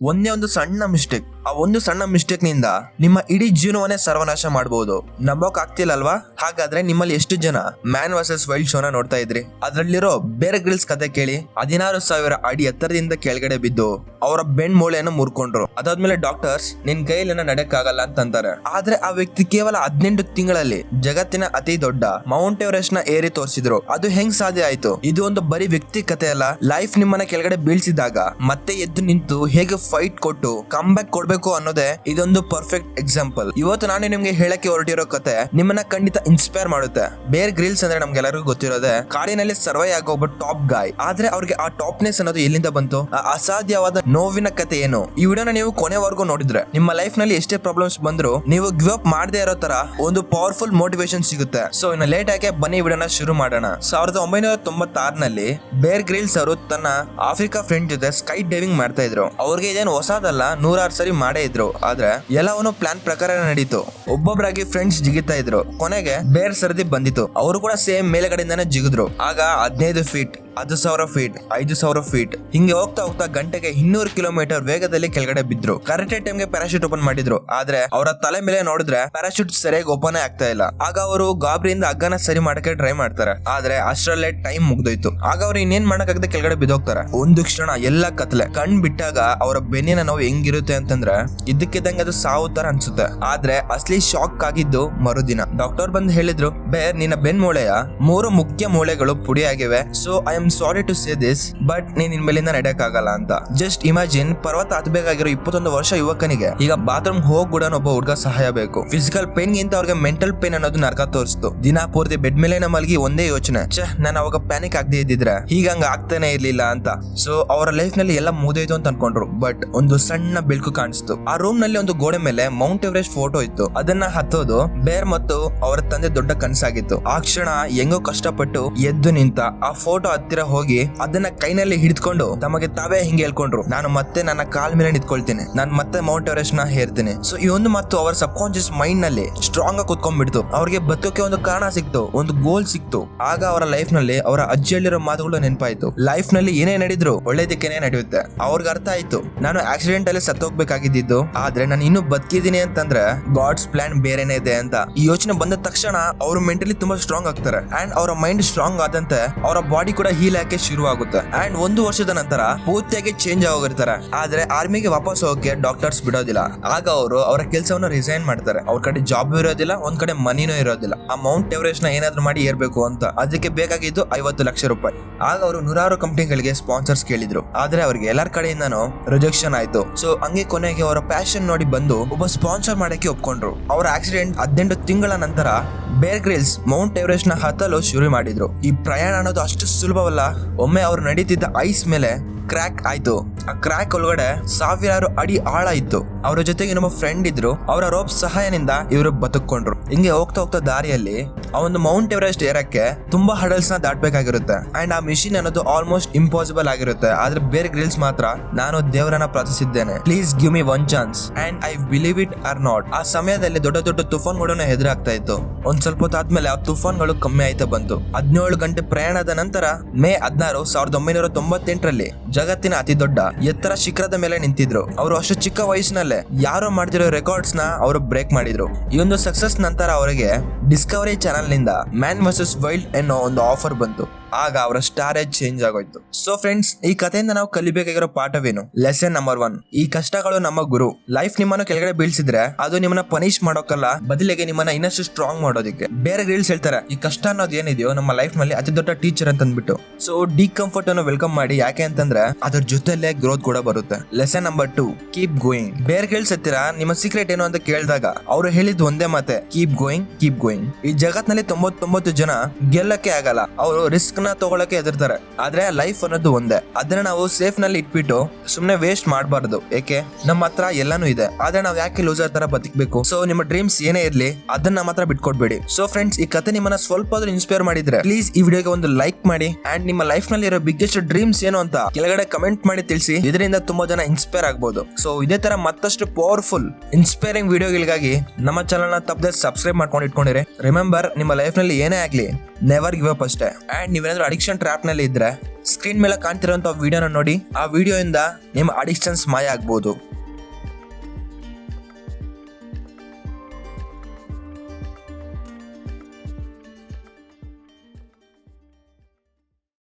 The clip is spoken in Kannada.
ಒಂದೇ ಒಂದು ಸಣ್ಣ ಮಿಸ್ಟೇಕ್ ಆ ಒಂದು ಸಣ್ಣ ಮಿಸ್ಟೇಕ್ನಿಂದ ನಿಮ್ಮ ಇಡೀ ಜೀವನವನ್ನೇ ಸರ್ವನಾಶ ಮಾಡಬಹುದು ನಂಬೋಕ್ ಆಗ್ತಿಲ್ಲ ಅಲ್ವಾ ಹಾಗಾದ್ರೆ ನಿಮ್ಮಲ್ಲಿ ಎಷ್ಟು ಜನ ಮ್ಯಾನ್ ವರ್ಸಸ್ ವೈಲ್ಡ್ ಶೋನ ನೋಡ್ತಾ ಇದ್ರಿ? ಅದ್ರಲ್ಲಿರೋ ಬೇರೆ ಗ್ರಿಲ್ಸ್ ಕತೆ ಕೇಳಿ ಹದಿನಾರು ಸಾವಿರ ಅಡಿ ಎತ್ತರದಿಂದ ಕೆಳಗಡೆ ಬಿದ್ದು ಅವರ ಬೆಣ್ ಮೂಳೆಯನ್ನು ಮುರ್ಕೊಂಡ್ರು. ಅದಾದ್ಮೇಲೆ ಡಾಕ್ಟರ್ಸ್ ನಿನ್ ಕೈಯಲ್ಲಿ ನಡೆಯಕ್ಕಾಗಲ್ಲ ಅಂತಂತಾರೆ. ಆದ್ರೆ ಆ ವ್ಯಕ್ತಿ ಕೇವಲ ಹದಿನೆಂಟು ತಿಂಗಳಲ್ಲಿ ಜಗತ್ತಿನ ಅತಿ ದೊಡ್ಡ ಮೌಂಟ್ ಎವರೆಸ್ಟ್ನ ಏರಿ ತೋರಿಸಿದ್ರು. ಅದು ಹೆಂಗ್ ಸಾಧ್ಯ ಆಯ್ತು? ಇದು ಒಂದು ಬರೀ ವ್ಯಕ್ತಿ ಕತೆ ಅಲ್ಲ ಲೈಫ್ ನಿಮ್ಮನ್ನ ಕೆಳಗಡೆ ಬೀಳ್ಸಿದಾಗ ಮತ್ತೆ ಎದ್ದು ನಿಂತು ಹೇಗೆ ಫೈಟ್ ಕೊಟ್ಟು ಕಮ್ ಬ್ಯಾಕ್ ಕೊಡ್ಬೇಕು ಅನ್ನೋದೇ ಇದೊಂದು ಪರ್ಫೆಕ್ಟ್ ಎಕ್ಸಾಂಪಲ್ ಇವತ್ತು ನಾನು ನಿಮ್ಗೆ ಹೇಳಕ್ಕೆ ಹೊರಟಿರೋ ಕತೆ ನಿಮ್ಮನ್ನ ಖಂಡಿತ ಇನ್ಸ್ಪೈರ್ ಮಾಡುತ್ತೆ. ಬೇರ್ ಗ್ರಿಲ್ಸ್ ಅಂದ್ರೆ ನಮ್ಗೆಲ್ಲರಿಗೂ ಗೊತ್ತಿರೋದೆ ಕಾಡಿನಲ್ಲಿ ಸರ್ವೈ ಆಗೋ ಒಬ್ಬ ಟಾಪ್ ಗಾಯ್ ಆದ್ರೆ ಅವ್ರಿಗೆ ಆ ಟಾಪ್ನೆಸ್ ಅನ್ನೋದು ಎಲ್ಲಿಂದ ಬಂತು? ಆ ಅಸಾಧ್ಯವಾದ ನೋವಿನ ಕತೆ ಏನು? ಈ ವಿಡಿಯೋನ ನೀವು ಕೊನೆವರೆಗೂ ನೋಡಿದ್ರೆ, ನಿಮ್ಮ ಲೈಫ್ನಲ್ಲಿ ಎಷ್ಟೇ ಪ್ರಾಬ್ಲಮ್ಸ್ ಬಂದ್ರು ನೀವು ಗಿವ್ ಅಪ್ ಮಾಡದೇ ಇರೋ ತರ ಒಂದು ಪವರ್ಫುಲ್ ಮೋಟಿವೇಶನ್ ಸಿಗುತ್ತೆ. ಸೊ ಇನ್ನು ಲೇಟ್ ಆಗಿ ಬನ್ನಿ ವಿಡಿಯೋನ ಶುರು ಮಾಡೋಣ. ಸಾವಿರದ ಒಂಬೈನೂರ ತೊಂಬತ್ತಾರನಲ್ಲಿ ಬೇರ್ ಗ್ರಿಲ್ಸ್ ಅವರು ತನ್ನ ಆಫ್ರಿಕಾ ಫ್ರೆಂಡ್ ಜೊತೆ ಸ್ಕೈ ಡೈವಿಂಗ್ ಮಾಡ್ತಾ ಇದ್ರು. ಅವ್ರಿಗೆ ಇದೇನು ಹೊಸದಲ್ಲ, ನೂರಾರು ಸರಿ ಮಾಡೇ ಇದ್ರು. ಆದ್ರೆ ಎಲ್ಲವನ್ನೂ ಪ್ಲಾನ್ ಪ್ರಕಾರ ನಡೀತು. ಒಬ್ಬೊಬ್ಬರಾಗಿ ಫ್ರೆಂಡ್ಸ್ ಜಿಗಿತಾ ಇದ್ರು. ಕೊನೆಗೆ ಬೇರ್ ಸರದಿ ಬಂದಿತ್ತು. ಅವರು ಕೂಡ ಸೇಮ್ ಮೇಲೆಗಡೆಯಿಂದಾನೆ ಜಿಗಿದ್ರು. ಆಗ ಹದಿನೈದು ಫೀಟ್ ಹತ್ತು ಸಾವಿರ ಫೀಟ್ ಐದು ಸಾವಿರ ಫೀಟ್ ಹಿಂಗೆ ಹೋಗ್ತಾ ಹೋಗ್ತಾ ಗಂಟೆಗೆ ಇನ್ನೂರು ಕಿಲೋಮೀಟರ್ ವೇಗದಲ್ಲಿ ಕೆಳಗಡೆ ಬಿದ್ರು. ಕರೆಕ್ಟ್ ಟೈಮ್ಗೆ ಪ್ಯಾರಾಶೂಟ್ ಓಪನ್ ಮಾಡಿದ್ರು. ಆದ್ರೆ ಅವರ ತಲೆ ಮೇಲೆ ನೋಡಿದ್ರೆ ಪ್ಯಾರಾಶೂಟ್ ಸರಿಯಾಗಿ ಓಪನ್ ಆಗ್ತಾ ಇಲ್ಲ. ಆಗ ಅವರು ಗಾಬರಿಯಿಂದ ಹಗ್ಗನ ಸರಿ ಮಾಡಕ್ಕೆ ಟ್ರೈ ಮಾಡ್ತಾರೆ. ಆದ್ರೆ ಅಷ್ಟರಲ್ಲೇ ಟೈಮ್ ಮುಗ್ದೋಯ್ತು. ಆಗ ಅವ್ರು ಇನ್ನೇನ್ ಮಾಡಕ್ಕಾಗದೆ ಕೆಳಗಡೆ ಬಿದ್ದೋಗ್ತಾರೆ. ಒಂದು ಕ್ಷಣ ಎಲ್ಲ ಕತ್ಲೆ. ಕಣ್ ಬಿಟ್ಟಾಗ ಅವರ ಬೆನ್ನಿನ ನೋವು ಹೆಂಗಿರುತ್ತೆ ಅಂತಂದ್ರೆ ಇದ್ದಕ್ಕಿದ್ದಂಗೆ ಅದು ಸಾವು ತರ ಅನ್ಸುತ್ತೆ. ಆದ್ರೆ ಅಸ್ಲಿ ಶಾಕ್ ಆಗಿದ್ದು ಮರುದಿನ. ಡಾಕ್ಟರ್ ಬಂದು ಹೇಳಿದ್ರು ಬೇರ್ ನಿನ್ನ ಬೆನ್ ಮೂಳೆಯ ಮೂರು ಮುಖ್ಯ ಮೂಳೆಗಳು ಪುಡಿಯಾಗಿವೆ. So I am sorry to say this but ನೀನ್ ಇನ್ಮೇಲಿಂದ ನಡೆಯಕ್ಕಾಗಲ್ಲ ಅಂತ. ಜಸ್ಟ್ ಇಮ್ಯಾಜಿನ್ ಪರ್ವತ ಹತ್ಬೇಕಾಗಿರೋ ಇಪ್ಪತ್ತೊಂದು ವರ್ಷ ಯುವಕನಿಗೆ. ಈಗ ಬಾತ್ರೂಮ್ ಹೋಗ್ ಕೂಡ ಒಬ್ಬ ಹುಡುಗ ಸಹಾಯ ಬೇಕು. ಫಿಸಿಕಲ್ ಪೇನ್ ಗಿಂತ ಅವ್ರಿಗೆ ಮೆಂಟಲ್ ಪೇನ್ ಅನ್ನೋದು ನರಕ ತೋರಿಸ್ತು. ದಿನ ಪೂರ್ತಿ ಬೆಡ್ ಮೇಲೆ ಮಲಗಿ ಒಂದೇ ಯೋಚನೆ. ಛ, ನಾನು ಅವಾಗ ಪ್ಯಾನಿಕ್ ಆಗದೆ ಇದ್ದಿದ್ರೆ. ಹಂಗ ಆಗ್ತಾನೆ ಇರ್ಲಿಲ್ಲ ಅಂತ. ಸೊ ಅವರ ಲೈಫ್ನಲ್ಲಿ ಎಲ್ಲ ಮುಗಿದೋಯ್ತು ಅಂತ ಅನ್ಕೊಂಡ್ರು. ಬಟ್ ಒಂದು ಸಣ್ಣ ಬೆಳಕು ಕಾಣಿಸ್ತು. ಆ ರೂಮ್ನಲ್ಲಿ ಒಂದು ಗೋಡೆ ಮೇಲೆ ಮೌಂಟ್ ಎವರೆಸ್ಟ್ ಫೋಟೋ ಇತ್ತು. ಅದನ್ನ ಹತ್ತೋದು ಬೇರ್ ಮತ್ತು ಅವರ ತಂದೆ ದೊಡ್ಡ ಕನಸಾಗಿತ್ತು. ಆ ಕ್ಷಣ ಹೆಂಗೋ ಕಷ್ಟಪಟ್ಟು ಎದ್ದು ನಿಂತ ಆ ಫೋಟೋ ಹತ್ತಿರ ಹೋಗಿ ಅದನ್ನ ಕೈನಲ್ಲಿ ಹಿಡಿದುಕೊಂಡು ತಮಗೆ ತಾವೇ ಹಿಂಗೆ ಹೇಳ್ಕೊಂಡ್ರು. ನಾನು ಮತ್ತೆ ನನ್ನ ಕಾಲ್ ಮೇಲೆ ನಿಂತ್ಕೊಳ್ತೇನೆ. ನಾನು ಮತ್ತೆ ಮೌಂಟ್ ಎವರೆಸ್ಟ್ನ ಹೇರ್ತೇನೆ ಸೊ ಈ ಒಂದು ಮತ್ತು ಅವರ ಸಬ್ ಕಾನ್ಶಿಯಸ್ ಮೈಂಡ್ನಲ್ಲಿ ಸ್ಟ್ರಾಂಗ್ ಆಗಿ ಕುತ್ಕೊಂಡ್ಬಿಡ್ತು. ಅವ್ರಿಗೆ ಬದುಕೋಕೆ ಒಂದು ಕಾರಣ ಸಿಕ್ತು, ಒಂದು ಗೋಲ್ ಸಿಕ್ತು. ಆಗ ಅವರ ಲೈಫ್ನಲ್ಲಿ ಅವರ ಅಜ್ಜಿ ಹೇಳಿರೋ ಮಾತುಗಳು ನೆನಪಾಯ್ತು. ಲೈಫ್ನಲ್ಲಿ ಏನೇ ನಡೆದ್ರು ಒಳ್ಳೇದಕ್ಕೇನೆ ನಡೆಯುತ್ತೆ. ಅವ್ರಿಗೆ ಅರ್ಥ ಆಯ್ತು. ನಾನು ಆಕ್ಸಿಡೆಂಟ್ ಅಲ್ಲಿ ಸತ್ತೋಗ್ಬೇಕಾಗಿದ್ದು ಆದ್ರೆ ನಾನು ಇನ್ನೂ ಬದುಕಿದ್ದೀನಿ ಅಂತಂದ್ರೆ ಗಾಡ್ಸ್ ಪ್ಲಾನ್ ಬೇರೆನೆ ಇದೆ ಅಂತ. ಈ ಯೋಚನೆ ಬಂದ ತಕ್ಷಣ ಅವರು ಮೆಂಟಲಿ ತುಂಬಾ ಸ್ಟ್ರಾಂಗ್ ಆಗ್ತಾರೆ. ಅಂಡ್ ಅವರ ಮೈಂಡ್ ಸ್ಟ್ರಾಂಗ್ ಆದಂತೆ ಅವರ ಬಾಡಿ ಕೂಡ ಹೀಲ್ ಹಾಕಿ ಶುರು ಆಗುತ್ತೆ ಅಂಡ್ ಒಂದು ವರ್ಷದ ನಂತರ ಪೂರ್ತಿಯಾಗಿ ಚೇಂಜ್ ಆಗೋಗಿರ್ತಾರೆ. ಆದ್ರೆ ಆರ್ಮಿಗೆ ವಾಪಸ್ ಹೋಗಕ್ಕೆ ಡಾಕ್ಟರ್ಸ್ ಬಿಡೋದಿಲ್ಲ. ಆಗ ಅವರು ಅವರ ಕೆಲಸವನ್ನ ರಿಸೈನ್ ಮಾಡ್ತಾರೆ. ಅವ್ರ ಕಡೆ ಜಾಬ್ ಇರೋದಿಲ್ಲ, ಒಂದ್ ಕಡೆ ಮನಿನೂ ಇರೋದಿಲ್ಲ. ಆ ಮೌಂಟ್ ಎವರೆಸ್ಟ್ನ ಏನಾದ್ರೂ ಮಾಡಿ ಏರ್ಬೇಕು ಅಂತ. ಅದಕ್ಕೆ ಬೇಕಾಗಿದ್ದು ಐವತ್ತು ಲಕ್ಷ ರೂಪಾಯಿ. ಆಗ ಅವರು ನೂರಾರು ಕಂಪನಿಗಳಿಗೆ ಸ್ಪಾನ್ಸರ್ಸ್ ಕೇಳಿದ್ರು. ಆದ್ರೆ ಅವ್ರಿಗೆ ಎಲ್ಲರ ಕಡೆಯಿಂದನೂ ರಿಜೆಕ್ಷನ್ ಆಯ್ತು. ಸೊ ಹಂಗೆ ಕೊನೆಗೆ ಅವರ ಪ್ಯಾಷನ್ ನೋಡಿ ಬಂದು ಒಬ್ಬ ಸ್ಪಾನ್ಸರ್ ಮಾಡಕ್ಕೆ ಒಪ್ಕೊಂಡ್ರು. ಅವರ ಆಕ್ಸಿಡೆಂಟ್ ಹದಿನೆಂಟು ತಿಂಗಳ ನಂತರ ಬೇರ್ ಗ್ರಿಲ್ಸ್ ಮೌಂಟ್ ಎವರೆಸ್ಟ್ನ ಹತ್ತಲು ಶುರು ಮಾಡಿದ್ರು. ಈ ಪ್ರಯಾಣ ಅನ್ನೋದು ಅಷ್ಟು ಸುಲಭವಲ್ಲ. ಒಮ್ಮೆ ಅವರು ನಡೀತಿದ್ದ ಐಸ್ ಮೇಲೆ ಕ್ರ್ಯಾಕ್ ಆಯ್ತು. ಆ ಕ್ರ್ಯಾಕ್ ಒಳಗಡೆ ಸಾವಿರಾರು ಅಡಿ ಆಳ ಇತ್ತು. ಅವರ ಜೊತೆಗೆ ನಮ್ಮ ಫ್ರೆಂಡ್ ಇದ್ರು. ಅವರ ರೋಪ್ ಸಹಾಯದಿಂದ ಇವರು ಬದುಕೊಂಡ್ರು ಹಿಂಗೆ ಹೋಗ್ತಾ ಹೋಗ್ತಾ ದಾರಿಯಲ್ಲಿ ಆ ಒಂದು ಮೌಂಟ್ ಎವರೆಸ್ಟ್ ಏರಕ್ಕೆ ತುಂಬಾ ಹಡಲ್ಸ್ನ ದಾಟಬೇಕಾಗಿರುತ್ತೆ. ಅಂಡ್ ಆ ಮಿಷಿನ್ ಅನ್ನೋದು ಆಲ್ಮೋಸ್ಟ್ ಇಂಪಾಸಿಬಲ್ ಆಗಿರುತ್ತೆ. ಆದ್ರೆ ಬೇರೆ ಗ್ರಿಲ್ಸ್ ಮಾತ್ರ ನಾನು ದೇವರನ್ನ ಪ್ರಾರ್ಥಿಸಿದ್ದೇನೆ. Please give me one chance and I believe it are not ಆ ಸಮಯದಲ್ಲಿ ದೊಡ್ಡ ದೊಡ್ಡ ತುಫಾನ್ಗಳು ಎದುರಾಗ್ತಾ ಇತ್ತು. ಒಂದ್ ಸ್ವಲ್ಪ ಹೊತ್ತು ಆದ್ಮೇಲೆ ಆ ತುಫಾನ್ಗಳು ಕಮ್ಮಿ ಆಯ್ತಾ ಬಂತು. ಹದಿನೇಳು ಗಂಟೆ ಪ್ರಯಾಣದ ನಂತರ ಮೇ ಹದಿನಾರು, ಸಾವಿರದ ಒಂಬೈನೂರ ತೊಂಬತ್ತೆಂಟರಲ್ಲಿ ಜಗತ್ತಿನ ಅತಿ ದೊಡ್ಡ ಎತ್ತರ ಶಿಖರದ ಮೇಲೆ ನಿಂತಿದ್ರು. ಅವರು ಅಷ್ಟು ಚಿಕ್ಕ ವಯಸ್ಸಿನಲ್ಲೇ ಯಾರೋ ಮಾಡ್ತಿರೋ ರೆಕಾರ್ಡ್ಸ್ನ ಅವರು ಬ್ರೇಕ್ ಮಾಡಿದ್ರು. ಈ ಒಂದು ಸಕ್ಸಸ್ ನಂತರ ಅವರಿಗೆ ಡಿಸ್ಕವರಿ ಚಾನೆಲ್ನಿಂದ ಮ್ಯಾನ್ ವರ್ಸಸ್ ವೈಲ್ಡ್ ಅನ್ನೋ ಒಂದು ಆಫರ್ ಬಂತು. ಆಗ ಅವರ ಸ್ಟಾರೇಜ್ ಚೇಂಜ್ ಆಗೋಯ್ತು. ಸೊ ಫ್ರೆಂಡ್ಸ್ ಈ ಕಥೆಯಿಂದ ನಾವು ಕಲಿಬೇಕಾಗಿರೋ ಪಾಠವೇನು? ಲೆಸನ್ ನಂಬರ್ ಒನ್ ಈ ಕಷ್ಟಗಳು ನಮ್ಮ ಗುರು. ಲೈಫ್ ನಿಮ್ಮನ್ನು ಕೆಳಗಡೆ ಬೀಳ್ಸಿದ್ರೆ ಅದು ನಿಮ್ಮನ್ನ ಪನಿಷ್ ಮಾಡೋಕಲ್ಲ, ಬದಲಿಗೆ ನಿಮ್ಮನ್ನ ಇನ್ನಷ್ಟು ಸ್ಟ್ರಾಂಗ್ ಮಾಡೋದಕ್ಕೆ. ಬೇರೆ ರೀಲ್ಸ್ ಹೇಳ್ತಾರೆ, ಈ ಕಷ್ಟ ಅನ್ನೋದು ಏನಿದೆಯೋ ನಮ್ಮ ಲೈಫ್ನಲ್ಲಿ ಅತಿ ದೊಡ್ಡ ಟೀಚರ್ ಅಂತ ಅಂದ್ಬಿಟ್ಟು ಸೊ ಡಿಕಂಫರ್ಟ್ ಅನ್ನು ವೆಲ್ಕಮ್ ಮಾಡಿ, ಯಾಕೆ ಅಂತಂದ್ರೆ ಅದ್ರ ಜೊತೆಲೆ ಗ್ರೋತ್ ಕೂಡ ಬರುತ್ತೆ. Lesson number two keep going Bear Grylls ಹತ್ತಿರ ನಿಮ್ಮ ಸೀಕ್ರೆಟ್ ಏನು ಅಂತ ಕೇಳಿದಾಗ, ಅವರು ಹೇಳಿದ್ ಒಂದೇ ಮಾತೆ ಕೀಪ್ ಗೋಯಿಂಗ್ ಕೀಪ್ ಗೋಯಿಂಗ್ ಈ ಜಗತ್ನಲ್ಲಿ ತೊಂಬತ್ತೊಂಬತ್ತು ಜನ ಗೆಲ್ಲಕ್ಕೆ ಆಗಲ್ಲ. ಅವರು ರಿಸ್ಕ್ ನ ತಗೊಳಕ್ಕೆ ಹೆದರ್ತಾರೆ. ಆದ್ರೆ ಲೈಫ್ ಅನ್ನೋದು ಒಂದೇ. ಅದನ್ನ ನಾವು ಸೇಫ್ನಲ್ಲಿ ಇಟ್ಬಿಟ್ಟು ಸುಮ್ನೆ ವೇಸ್ಟ್ ಮಾಡಬಾರ್ದು. ಏಕೆ? ನಮ್ಮ ಹತ್ರ ಎಲ್ಲಾನು ಇದೆ. ಆದ್ರೆ ನಾವು ಯಾಕೆ ಲೂಸರ್ ತರ ಬದುಕಬೇಕು? ಸೊ ನಿಮ್ಮ ಡ್ರೀಮ್ಸ್ ಏನೇ ಇರ್ಲಿ, ಅದನ್ನ ಮಾತ್ರ ಬಿಟ್ಕೊಡ್ಬೇಡಿ. ಸೊ ಫ್ರೆಂಡ್ಸ್ ಈ ಕತೆ ನಿಮ್ಮನ್ನ ಸ್ವಲ್ಪ ಆದ್ರೂ ಇನ್ಸ್ಪೈರ್ ಮಾಡಿದ್ರೆ ಪ್ಲೀಸ್ ಈ ವಿಡಿಯೋಗೆ ಒಂದು ಲೈಕ್ ಮಾಡಿ ಅಂಡ್ ನಿಮ್ಮ ಲೈಫ್ನಲ್ಲಿ ಇರೋ ಬಿಗ್ಗೆಸ್ಟ್ ಡ್ರೀಮ್ಸ್ ಏನು ಅಂತ ಕೆಳಗಡೆ ಕಮೆಂಟ್ ಮಾಡಿ ತಿಳಿಸಿ. ಇದರಿಂದ ತುಂಬಾ ಜನ ಇನ್ಸ್ಪೈರ್ ಆಗ್ಬೋದು. ಸೊ ಇದೇ ತರ ಮತ್ತಷ್ಟು ಪವರ್ಫುಲ್ ಇನ್ಸ್ಪೈರಿಂಗ್ ವಿಡಿಯೋಗಳಿಗಾಗಿ ನಮ್ಮ ಚಾನಲ್ನ ತಪ್ಪದೆ ಸಬ್ಸ್ಕ್ರೈಬ್ ಮಾಡ್ಕೊಂಡು ಇಟ್ಕೊಂಡಿರಿ. ರಿಮೆಂಬರ್ ನಿಮ್ಮ ಲೈಫ್ನಲ್ಲಿ ಏನೇ ಆಗ್ಲಿ ನೆವರ್ ಗಿವ್ ಅಪ್ ಅಷ್ಟೇ. ಅಂಡ್ ನೀವೆಲ್ಲ ನೀವೇನಾದ್ರೂ ಅಡಿಕ್ಷನ್ ಟ್ರ್ಯಾಪ್ನಲ್ಲಿ ಇದ್ರೆ ಸ್ಕ್ರೀನ್ ಮೇಲೆ ಕಾಣ್ತಿರೋಂಥ ವಿಡಿಯೋನ ನೋಡಿ, ಆ ವಿಡಿಯೋಯಿಂದ ನಿಮ್ಮ ಅಡಿಕ್ಷನ್ಸ್ ಮಾಯ ಆಗ್ಬೋದು.